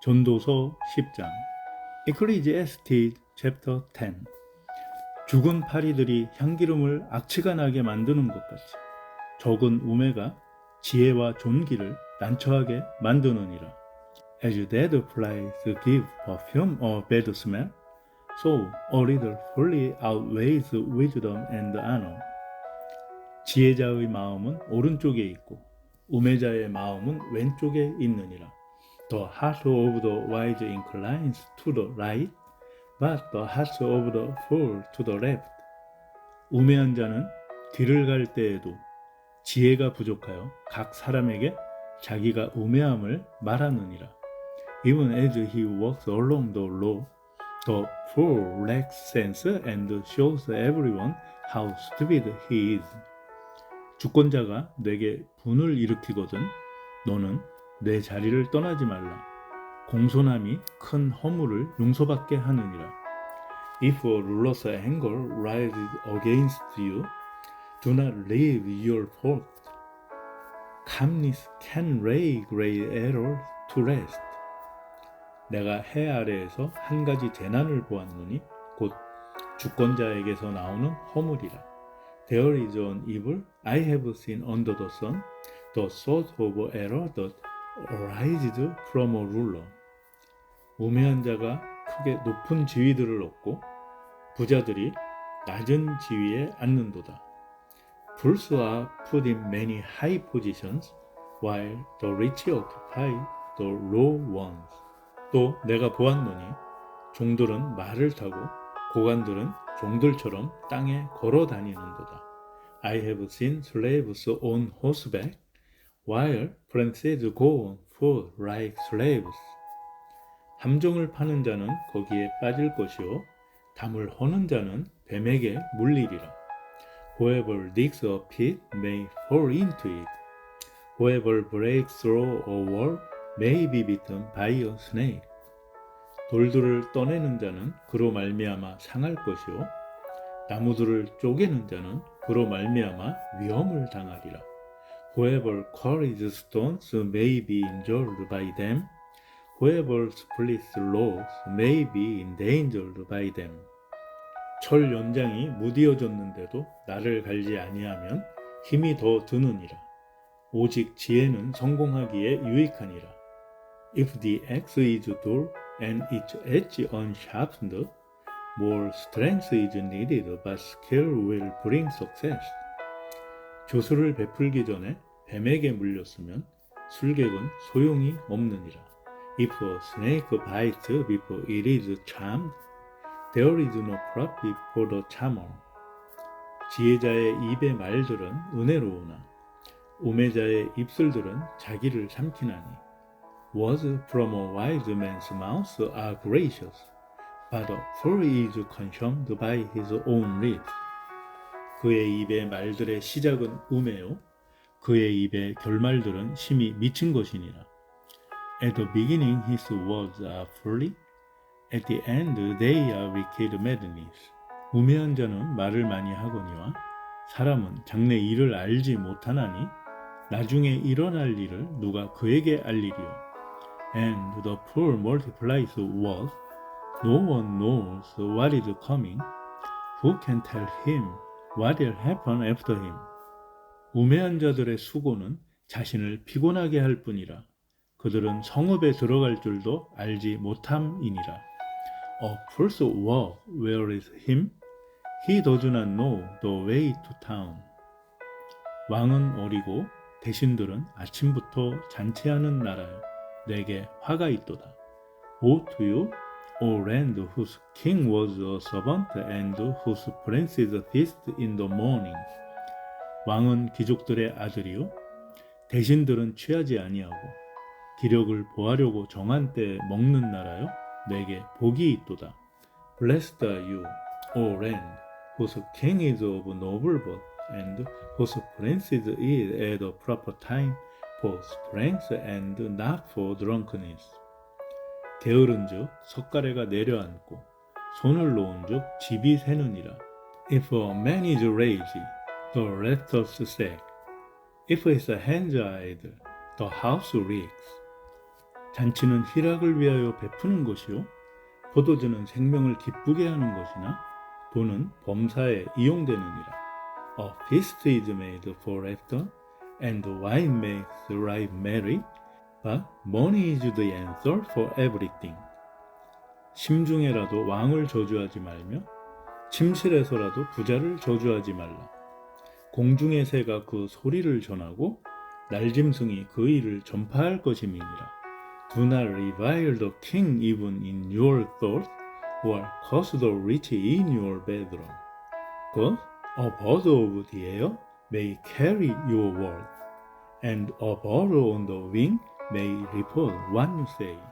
전도서 10장. 에클리지에스티 챕터 10 죽은 파리들이 향기름을 악취가 나게 만드는 것 같이 적은 우매가 지혜와 존귀를 난처하게 만드느니라. As dead flies give perfume or bad smell so a little folly outweighs wisdom and honor. 지혜자의 마음은 오른쪽에 있고 우매자의 마음은 왼쪽에 있느니라 The heart of the wise inclines to the right, but the heart of the fool to the left. 우매한 자는 길을 갈 때에도 지혜가 부족하여 각 사람에게 자기가 우매함을 말하느니라. Even as he walks along the road, the fool lacks sense and shows everyone how stupid he is. 주권자가 내게 분을 일으키거든 너는 내 자리를 떠나지 말라. 공손함이 큰 허물을 용서받게 하느니라. If a ruler's anger rises against you, do not leave your fault. Calmness can lay great errors to rest. 내가 해 아래에서 한 가지 재난을 보았노니 곧 주권자에게서 나오는 허물이라. There is an evil I have seen under the sun, the sort of error that arises from a ruler. 우매한 자가 크게 높은 지위들을 얻고 부자들이 낮은 지위에 앉는도다. Fools are put in many high positions, while the rich occupy the low ones. 또 내가 보았노니 종들은 말을 타고 고관들은 종들처럼 땅에 걸어 다니는도다. I have seen slaves on horseback, while princes go on foot like slaves. 함정을 파는 자는 거기에 빠질 것이요 담을 허는 자는 뱀에게 물리리라. Whoever digs a pit may fall into it. Whoever breaks through a wall may be bitten by a snake. 돌들을 떠내는 자는 그로 말미암아 상할 것이요 나무들을 쪼개는 자는 그로 말미암아 위험을 당하리라. Whoever quarries stones may be injured by them. Whoever splits logs may be endangered by them. 철 연장이 무디어졌는데도 나를 갈지 아니하면 힘이 더 드느니라. 오직 지혜는 성공하기에 유익하니라. If the axe is dull and its edge unsharpened, more strength is needed, but skill will bring success. 조수를 베풀기 전에 뱀에게 물렸으면 술객은 소용이 없느니라. If a snake bites before it is charmed, there is no profit for the charmer. 지혜자의 입의 말들은 은혜로우나 우매자의 입술들은 자기를 삼키나니. Words from a wise man's mouth are gracious, but a fool is consumed by his own lips. 그의 입의 말들의 시작은 우매요. 그의 입의 결말들은 심히 미친 것이니라. At the beginning his words are folly, at the end they are wicked madness. 우매한 자는 말을 많이 하거니와 사람은 장래 일을 알지 못하나니 나중에 일어날 일을 누가 그에게 알리리요. And the poor multiplies words. No one knows what is coming. Who can tell him what will happen after him? 우매한 자들의 수고는 자신을 피곤하게 할 뿐이라. 그들은 성읍에 들어갈 줄도 알지 못함이니라. A fool's walk where is him? He does not know the way to town. 왕은 어리고 대신들은 아침부터 잔치하는 나라여. 내게 화가 있도다. Woe to you, O land whose king was a servant and whose princes feast in the morning. 왕은 귀족들의 아들이요 대신들은 취하지 아니하고 기력을 보하려고 정한 때에 먹는 나라요 내게 복이 있도다. Blessed are you, O land, whose king is of noble birth and whose prince is at a proper time for strength and not for drunkenness. 게으른즉 석가래가 내려앉고 손을 놓은즉 집이 새느니라. If a man is lazy, the restless sack. If his hands are idle, the house reeks. 잔치는 희락을 위하여 베푸는 것이요 포도주는 생명을 기쁘게 하는 것이나 돈은 범사에 이용되느니라. A feast is made for laughter, and wine makes life merry, but money is the answer for everything. 심중에라도 왕을 저주하지 말며 침실에서라도 부자를 저주하지 말라. 공중의 새가 그 소리를 전하고 날짐승이 그 일을 전파할 것임이니라. Do not revile the king even in your thoughts, or curse the rich in your bedroom. But a bird of the air may carry your word, and a bird on the wing may report what you say.